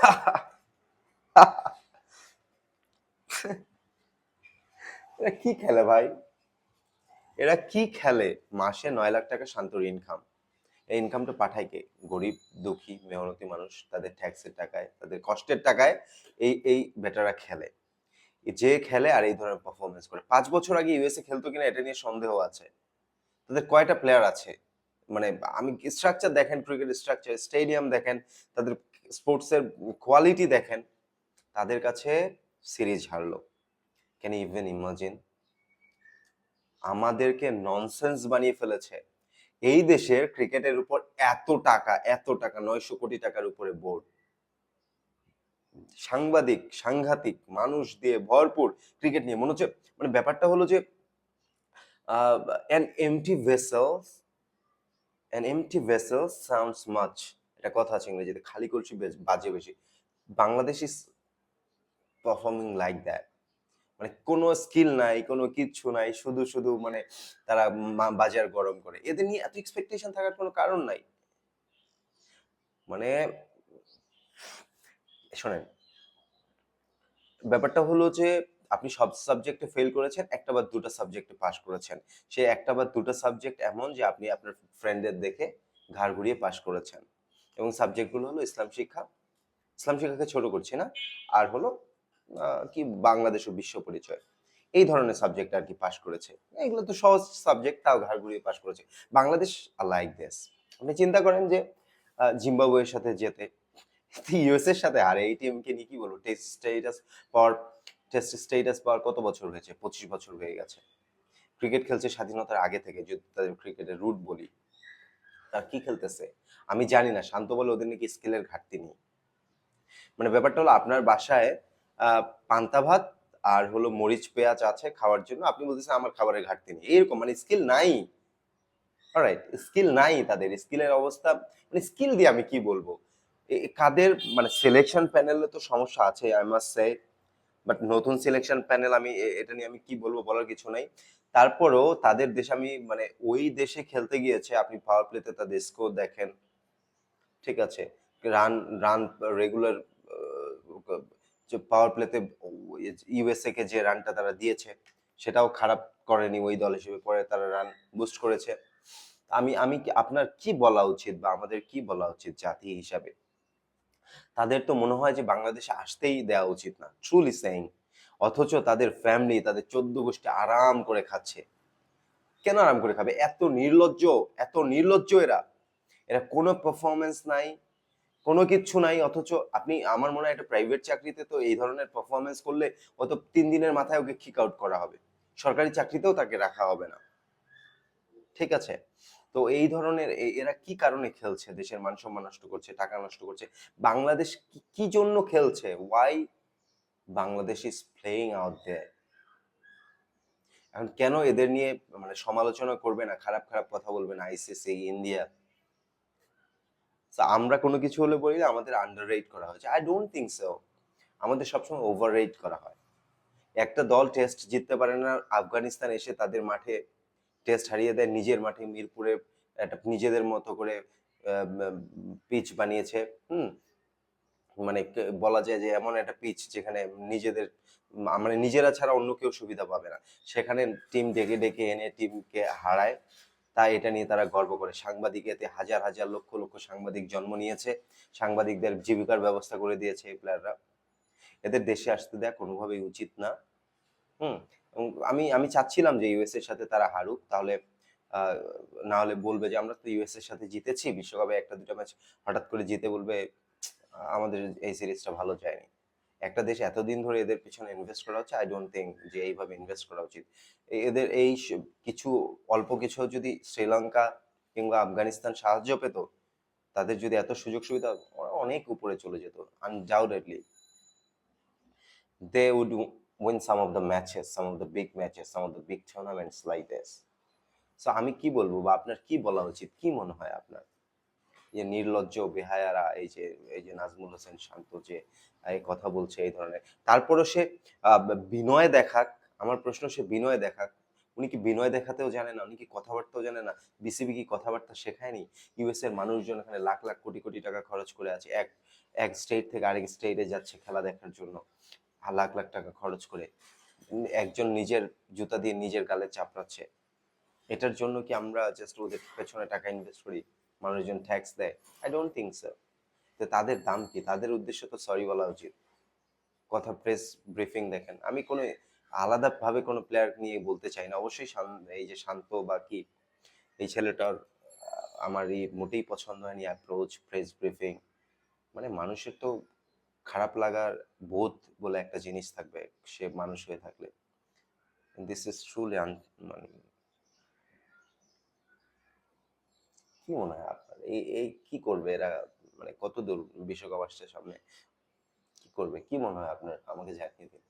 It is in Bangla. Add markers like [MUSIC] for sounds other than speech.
[LAUGHS] এরা কি খেলে ভাই? এরা কি খেলে? মাসে নয় লাখ টাকা শান্তর ইনকাম এই ইনকামটা পাঠায় কে? গরিব, দুঃখী, মেহনতি মানুষ তাদের ট্যাক্সের টাকায়, তাদের কষ্টের টাকায় এই এই বেটারা খেলে। যে খেলে আর এই ধরনের পারফরমেন্স করে। পাঁচ বছর আগে ইউএসএ খেলতো কিনা এটা নিয়ে সন্দেহ আছে। তাদের কয়টা প্লেয়ার আছে? মানে আমি স্ট্রাকচার দেখেন ক্রিকেট স্ট্রাকচার স্টেডিয়াম দেখেন, তাদের স্পোর্টসের কোয়ালিটি দেখেন, তাদের কাছে সিরিজ হারলো। ক্যান ইভেন ইমাজিন আমাদেরকে ননসেন্স বানিয়ে ফেলেছে। এই দেশের ক্রিকেটের উপর এত টাকা এত টাকা, নয়শো কোটি টাকার উপরে বোর্ড। সাংবাদিক, সাংঘাতিক মানুষ দিয়ে ভরপুর ক্রিকেট নিয়ে। মনে হচ্ছে মানে ব্যাপারটা হলো যে an empty vessels an empty vessels sounds much এটা কথা আছে ইংরেজিতে, খালি কলসি বাজে বেশি। Bangladesh is performing like that মানে কোনো স্কিল নাই, কোনো কিচ্ছু নাই, শুধু শুধু মানে তারা বাজার গরম করে। এদের নিয়ে এত এক্সপেকটেশন থাকার কোনো কারণ নাই। মানে শোনেন, ব্যাপারটা হলো যে, আপনি সব সাবজেক্টে ফেল করেছেন, একটা বা দুটো সাবজেক্টে পাস করেছেন। সেই একটা বা দুটো সাবজেক্ট এমন যে, আপনি আপনার ফ্রেন্ডদের দেখে ঘাড় ঘুরিয়ে পাস করেছেন। এবং সাবজেক্টগুলো হলো ইসলাম শিক্ষা। ইসলাম শিক্ষাকে ছোট করছি না, আর হলো কি বাংলাদেশ ও বিশ্ব পরিচয়। এই ধরনের সাবজেক্ট আর কি পাস করেছে। এগুলো তো সহজ সাবজেক্ট তাও ঘাড় ঘুরিয়ে পাস করেছে। বাংলাদেশ লাইক দিস আপনি চিন্তা করেন যে জিম্বাবুয়ের সাথে যেতে ইউএস এর সাথে, আর এই টিমকে নিয়ে কি বলব? টেস্ট স্টেটাস পাওয়ার টেস্ট স্টেটাস পাওয়ার কত বছর হয়েছে? পঁচিশ বছর হয়ে গেছে। ক্রিকেট খেলছে স্বাধীনতার আগে থেকে, যদি তাদের ক্রিকেটের রুট বলি। তার কি খেলতেছে? আমি জানি না, শান্ত বলে ওদের নাকি স্কিলের ঘাটতি নেই। মানে ব্যাপারটা হলো আপনার বাসায় পান্তা ভাত আর হলো মরিচ পেঁয়াজ আছে খাওয়ার জন্য আপনি বলতেছেন আমার খাবারের ঘাটতি নেই। এরকম মানে স্কিল নাই। রাইট স্কিল নাই তাদের। স্কিলের অবস্থা মানে স্কিল দিয়ে আমি কি বলব? কাদের মানে সিলেকশন প্যানেলে তো সমস্যা আছে আই মাস্ট সে বাট নতুন সিলেকশন প্যানেল আমি এটা নিয়ে আমি কি বলব বলার কিছু নাই। তারপরও তাদের দেশে আমি মানে ওই দেশে খেলতে গিয়েছে, আপনি পাওয়ার প্লেতে তাদের স্কোর দেখেন। ঠিক আছে? রান রান রেগুলার যে পাওয়ার প্লেতে ইউএসএ কে যে রানটা তারা দিয়েছে, সেটাও খারাপ করেনি ওই দল হিসেবে। পরে তারা রান বুস্ট করেছে। আমি আমি আপনার কি বলা উচিত বা আমাদের কি বলা উচিত জাতি হিসাবে? তাদের তো মনে হয় যে বাংলাদেশে আসতেই দেওয়া উচিত না ট্রুলি সেইং অথচ তাদের ফ্যামিলি তাদের চোদ্দ গোষ্ঠী আরাম করে খাচ্ছে। কেন আরাম করে খাবে? এত নির্লজ্জ এত নির্লজ্জ এরা। এরা কোনো পারফরমেন্স নাই, কোনো কিচ্ছু নাই, অথচ আপনি, আমার মনে হয় একটা প্রাইভেট চাকরিতে তো এই ধরনের পারফরমেন্স করলে অত তিন দিনের মাথায় ওকে কিক আউট করা হবে। সরকারি চাকরিতেও তাকে রাখা হবে না। ঠিক আছে? তো এই ধরনের এরা কি কারণে খেলছে? দেশের মান সম্মান নষ্ট করছে, টাকা নষ্ট করছে? বাংলাদেশ কি- জন্য খেলছে? Why Bangladesh is playing out there এখন কেন এদের নিয়ে মানে সমালোচনা করবে না, খারাপ খারাপ কথা বলবে না আইসিসি ইন্ডিয়া আমরা কোনো কিছু হলে বলি আমাদের আন্ডার রেট করা হয়েছে। আই ডোন্ট থিঙ্ক সো আমাদের সবসময় ওভার রেট করা হয়। একটা দল টেস্ট জিততে পারে না, আফগানিস্তান এসে তাদের মাঠে টেস্ট হারিয়ে দেয়, নিজের মাঠে মিরপুরে একটা নিজেদের মতো করে পিচ বানিয়েছে, হুম? মানে বলা যায় যে এমন একটা পিচ যেখানে নিজেদের মানে নিজেরা ছাড়া অন্য কেউ সুবিধা পাবে না। সেখানে টিম ডেকে ডেকে এনে টিমকে হারায়। তাই এটা নিয়ে তারা গর্ব করে। সাংবাদিক এতে হাজার হাজার লক্ষ লক্ষ সাংবাদিক জন্ম নিয়েছে। সাংবাদিকদের জীবিকার ব্যবস্থা করে দিয়েছে এই প্লেয়াররা এদের দেশে আসতে দেয়া কোনোভাবেই উচিত না। হুম? এবং আমি আমি চাচ্ছিলাম যে ইউএস এর সাথে তারা হারুক। তাহলে না হলে বলবে যে আমরা তো ইউএস এর সাথে জিতেছি, বিশ্বকাপে একটা, দুটো ম্যাচ হঠাৎ করে জিতে বলবে, আমাদের এই সিরিজটা ভালো যায়নি। একটা দেশ এতদিন ধরে এদের পিছনে ইনভেস্ট করা হচ্ছে আই ডোন্ট থিঙ্ক যে এইভাবে ইনভেস্ট করা উচিত। এদের এই কিছু, অল্প কিছু যদি শ্রীলঙ্কা কিংবা আফগানিস্তান সাহায্য পেত, তাদের যদি এত সুযোগ সুবিধা অনেক উপরে চলে যেত undoubtedly they w- win some of the matches, some of the big matches, some of the big tournaments like this. So আমি কি বলব বা আপনার কি বলা উচিত? কি মনে হয় আপনার? যে নির্লজ্জ বেহায়ারা এই যে এই যে নাজমুল হোসেন শান্ত যে এই কথা বলছে এই ধরনের। তারপরও সে বিনয় দেখাক আমার প্রশ্ন সে বিনয় দেখাক। উনি কি বিনয় দেখাতেও জানে না? উনি কি কথাবার্তাও জানে না? বিসিবি কি কথাবার্তা শেখায়নি? ইউএস এর মানুষজন এখানে লাখ লাখ কোটি কোটি টাকা খরচ করে আছে এক এক স্টেট থেকে আরেক স্টেটে যাচ্ছে খেলা দেখার জন্য। লাখ লাখ টাকা খরচ করে একজন নিজের জুতা দিয়ে নিজের গালে চাপড়াচ্ছে। এটার জন্য কি আমরা জাস্ট ওদের পেছনে টাকা ইনভেস্ট করি? মানুষজন ট্যাক্স দেয়? আই ডোন্ট থিঙ্ক স্যার তো তাদের দাম কি? তাদের উদ্দেশ্য তো সরি বলা উচিত। কথা প্রেস ব্রিফিং দেখেন। আমি কোনো আলাদাভাবে কোনো প্লেয়ার নিয়ে বলতে চাই না। অবশ্যই এই যে শান্ত বা কি, এই ছেলেটার আমার এই মোটেই পছন্দ হয়নি অ্যাপ্রোচ প্রেস ব্রিফিং মানে মানুষের তো খারাপ লাগার বোধ বলে একটা জিনিস থাকবে, সে মানুষ হয়ে থাকলে। দিস ইজ ট্রুলি মানে কি মনে হয় আপনার? এই এই কি করবে এরা? মানে কত দূর বিশ্বকাপ আসছে সামনে? কি করবে? কি মনে হয় আপনার? আমাকে জানিয়ে দিন